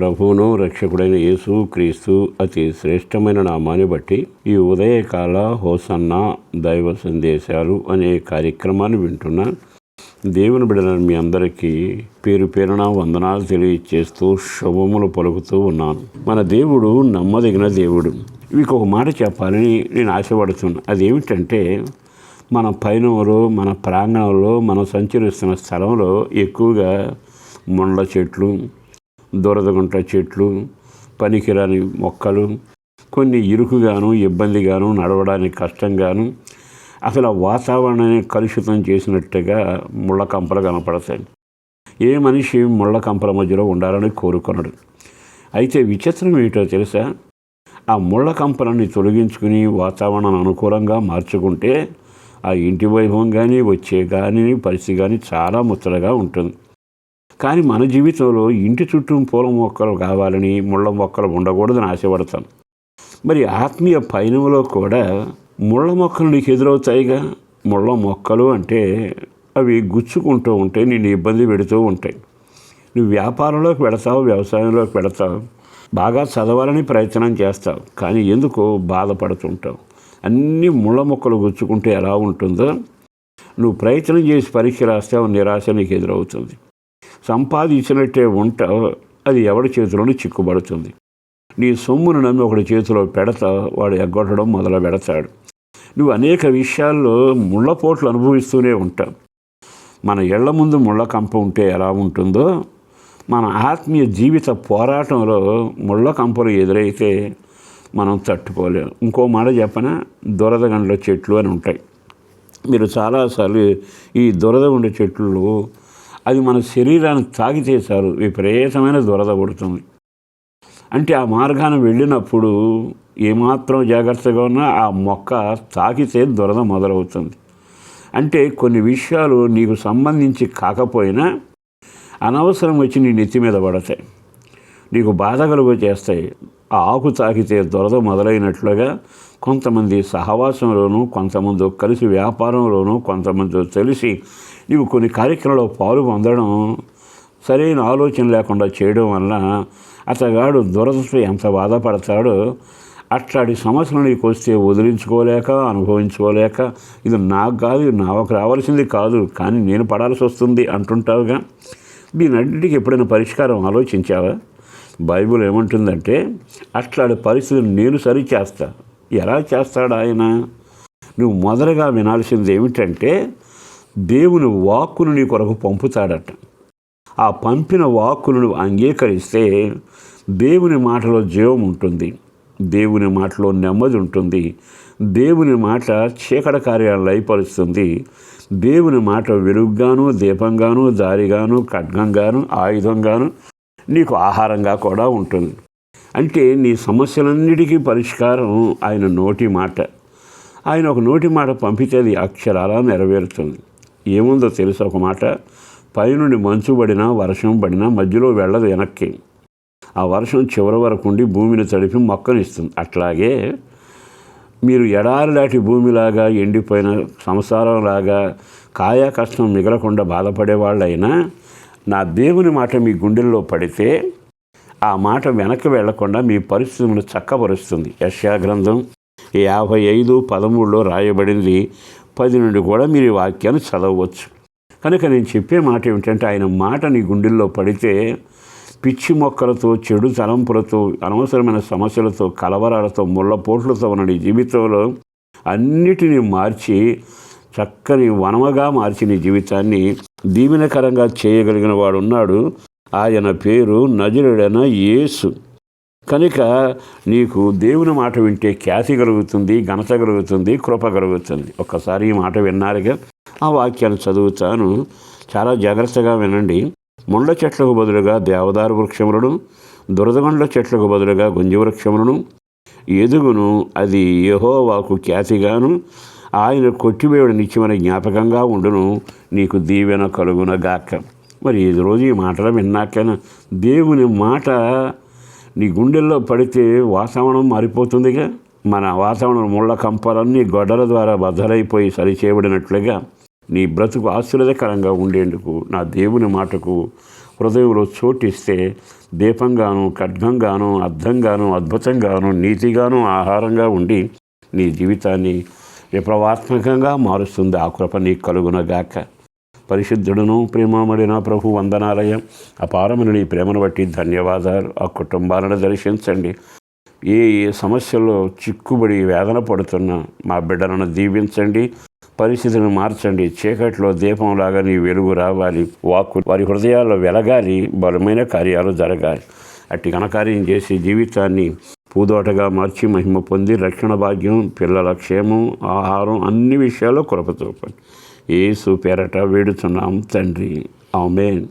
ప్రభువును రక్షకుడైన యేసు క్రీస్తు అతి శ్రేష్టమైన నామాన్ని బట్టి ఈ ఉదయకాల హోసన్న దైవ సందేశాలు అనే కార్యక్రమాన్ని వింటున్నా దేవుని బిడలను మీ అందరికీ పేరు పేరున వందనాలు తెలియచేస్తూ శుభములు పలుకుతూ ఉన్నాను. మన దేవుడు నమ్మదగిన దేవుడు. మీకు ఒక మాట చెప్పాలని నేను ఆశపడుతున్నాను అదేమిటంటే మన పైనంలో మన ప్రాంగణంలో మనం సంచరిస్తున్న స్థలంలో ఎక్కువగా ముండ్ల చెట్లు దురదగుంట చెట్లు పనికిరాని మొక్కలు కొన్ని ఇరుకుగాను ఇబ్బందిగాను నడవడానికి కష్టంగాను అసలు ఆ వాతావరణాన్ని కలుషితం చేసినట్టుగా ముళ్ళ కంపలు కనపడతాయి. ఏ మనిషి ముళ్ళ కంపల మధ్యలో ఉండాలని కోరుకున్నాడు అయితే విచిత్రం ఏమిటో తెలుసా? ఆ ముళ్ళ కంపలని తొలగించుకుని వాతావరణం అనుకూలంగా మార్చుకుంటే ఆ ఇంటి వైభవం కానీ వచ్చే కానీ పరిస్థితి కానీ చాలా ముచ్చటగా ఉంటుంది. కానీ మన జీవితంలో ఇంటి చుట్టూ పూల మొక్కలు కావాలని ముళ్ళ మొక్కలు ఉండకూడదని ఆశపడతాం. మరి ఆత్మీయ పయనంలో కూడా ముళ్ళ మొక్కలు నీకు ఎదురవుతాయిగా? ముళ్ళ మొక్కలు అంటే అవి గుచ్చుకుంటూ ఉంటాయి నేను ఇబ్బంది పెడుతూ ఉంటాయి. నువ్వు వ్యాపారంలోకి పెడతావు వ్యవసాయంలోకి పెడతావు బాగా చదవాలని ప్రయత్నం చేస్తావు కానీ ఎందుకో బాధపడుతుంటావు. అన్ని ముళ్ళ మొక్కలు గుచ్చుకుంటే ఎలా ఉంటుందో? నువ్వు ప్రయత్నం చేసి పరీక్ష రాస్తే నిరాశ నీకు ఎదురవుతుంది. సంపాదించినట్టే వంట అది ఎవరి చేతిలోనూ చిక్కుబడుతుంది. నీ సొమ్మును నమ్మి ఒకటి చేతిలో పెడత వాడు ఎగ్గొట్టడం మొదలు పెడతాడు. నువ్వు అనేక విషయాల్లో ముళ్ళపోట్లు అనుభవిస్తూనే ఉంటావు. మన ఇళ్ళ ముందు ముళ్ళ కంప ఉంటే ఎలా ఉంటుందో మన ఆత్మీయ జీవిత పోరాటంలో ముళ్ళ కంపలు ఎదురైతే మనం తట్టుకోలేము ఇంకో మాట చెప్పన? దురద గండ్ల చెట్లు అని ఉంటాయి. మీరు చాలాసార్లు ఈ దురద ఉండే చెట్లు అది మన శరీరాన్ని తాగితే చాలు విపరీతమైన దురద పడుతుంది. అంటే ఆ మార్గాన్ని వెళ్ళినప్పుడు ఏమాత్రం జాగ్రత్తగా ఉన్నా ఆ మొక్క తాకితే దురద మొదలవుతుంది. అంటే కొన్ని విషయాలు నీకు సంబంధించి కాకపోయినా అనవసరం వచ్చి నీ నెత్తి మీద పడతాయి. నీకు బాధ కలుగు చేస్తాయి. ఆ ఆకు తాకితే దురద మొదలైనట్లుగా కొంతమంది సహవాసంలోనూ కొంతమంది కలిసి వ్యాపారంలోనూ కొంతమంది తెలిసి ఇవి కొన్ని కార్యక్రమాల్లో పాలు పొందడం సరైన ఆలోచన లేకుండా చేయడం వల్ల అతగాడు దురదృష్టం ఎంత బాధపడతాడో అట్లాంటి సమస్యలు నీకు వస్తే వదిలించుకోలేక అనుభవించుకోలేక ఇది నాకు కాదు నాకు రావాల్సింది కాదు కానీ నేను పడాల్సి వస్తుంది అంటుంటావుగా. దీనన్నిటికీ ఎప్పుడైనా పరిష్కారం ఆలోచించావా? బైబిల్ ఏమంటుందంటే అట్లాంటి పరిస్థితులు నేను సరి ఎలా చేస్తాడు ఆయన? నువ్వు మొదటగా వినాల్సింది ఏమిటంటే దేవుని వాక్కును నీ కొరకు పంపుతాడట. ఆ పంపిన వాక్కును నువ్వు అంగీకరిస్తే దేవుని మాటలో జీవం ఉంటుంది దేవుని మాటలో నెమ్మది ఉంటుంది దేవుని మాట చీకట కార్యాలను లయపరుస్తుంది దేవుని మాట వెలుగుగాను దీపంగాను దారిగాను ఖడ్గంగాను ఆయుధంగాను నీకు ఆహారంగా కూడా ఉంటుంది. అంటే నీ సమస్యలన్నిటికీ పరిష్కారం ఆయన నోటి మాట. ఆయన ఒక నోటి మాట పంపితే అది అక్షరాలా నెరవేరుతుంది. ఏముందో తెలుసు ఒక మాట? పైనుండి మంచు పడినా వర్షం పడినా మధ్యలో వెళ్ళదు వెనక్కి. ఆ వర్షం చివరి వరకు ఉండి భూమిని తడిపి మొక్కనిస్తుంది. అట్లాగే మీరు ఎడారి లాంటి భూమిలాగా ఎండిపోయిన సంసారంలాగా కాయా కష్టం మిగలకుండా బాధపడేవాళ్ళైనా నా దేవుని మాట మీ గుండెల్లో పడితే ఆ మాట వెనక్కి వెళ్ళకుండా మీ పరిస్థితులను చక్కపరుస్తుంది. యశ్యా గ్రంథం యాభై ఐదు పదమూడులో రాయబడింది. పది నుండి కూడా మీరు ఈ వాక్యాన్ని చదవవచ్చు. కనుక నేను చెప్పే మాట ఏమిటంటే ఆయన మాట నీ గుండెల్లో పడితే పిచ్చి మొక్కలతో చెడు తలంపులతో అనవసరమైన సమస్యలతో కలవరాలతో ముళ్ళపోట్లతో ఉన్న నీ జీవితంలో అన్నిటినీ మార్చి చక్కని వనమగా మార్చి నీ జీవితాన్ని దీవెనకరంగా చేయగలిగిన వాడు ఉన్నాడు ఆయన పేరు నజరుడైన యేసు. కనుక నీకు దేవుని మాట వింటే ఖ్యాతి కలుగుతుంది ఘనత కలుగుతుంది కృప కలుగుతుంది. ఒక్కసారి ఈ మాట విన్నారుగా? ఆ వాక్యాన్ని చదువుతాను. చాలా జాగ్రత్తగా వినండి. ముండ్ల చెట్లకు బదులుగా దేవదారు వృక్షములను దురదగండ్ల చెట్లకు బదులుగా గుంజి వృక్షములను ఎదుగును అది యహోవాకు ఖ్యాతిగాను ఆయన కొట్టివేయుడు నిత్యమైన జ్ఞాపకంగా ఉండును. నీకు దీవెన కలుగునగాక. మరి ఈ రోజు ఈ మాటలు విన్నాకైనా దేవుని మాట నీ గుండెల్లో పడితే వాతావరణం మారిపోతుందిగా. మన వాతావరణం ముళ్ళ కంపలన్నీ గొడ్డల ద్వారా బద్దలైపోయి సరిచేయబడినట్లుగా నీ బ్రతుకు ఆశీర్వదకరంగా ఉండేందుకు నా దేవుని మాటకు హృదయంలో చోటిస్తే దీపంగాను ఖడ్గంగాను అర్థంగాను అద్భుతంగాను నీతిగాను ఆహారంగా ఉండి నీ జీవితాన్ని విప్లవాత్మకంగా మారుస్తుంది. ఆ కృప నీ కలుగునగాక. పరిశుద్ధుడును ప్రేమమడిన ప్రభు వందనాలయం. అపారమైన నీ ప్రేమను బట్టి ధన్యవాదాలు. ఆ కుటుంబాలను దర్శించండి. ఏ ఏ సమస్యల్లో చిక్కుబడి వేదన పడుతున్న మా బిడ్డలను దీవించండి. పరిస్థితిని మార్చండి. చీకట్లో దీపంలాగా నీ వెలుగు రావాలి. వాక్కు వారి హృదయాల్లో వెలగాలి. బలమైన కార్యాలు జరగాలి. అట్టి ఘనకార్యం చేసి జీవితాన్ని పూదోటగా మార్చి మహిమ పొంది రక్షణ భాగ్యం పిల్లల క్షేమం ఆహారం అన్ని విషయాల్లో కృప చూపండి. ఏసు పేరట వేడుతున్నాం తండ్రి. ఆమెన్.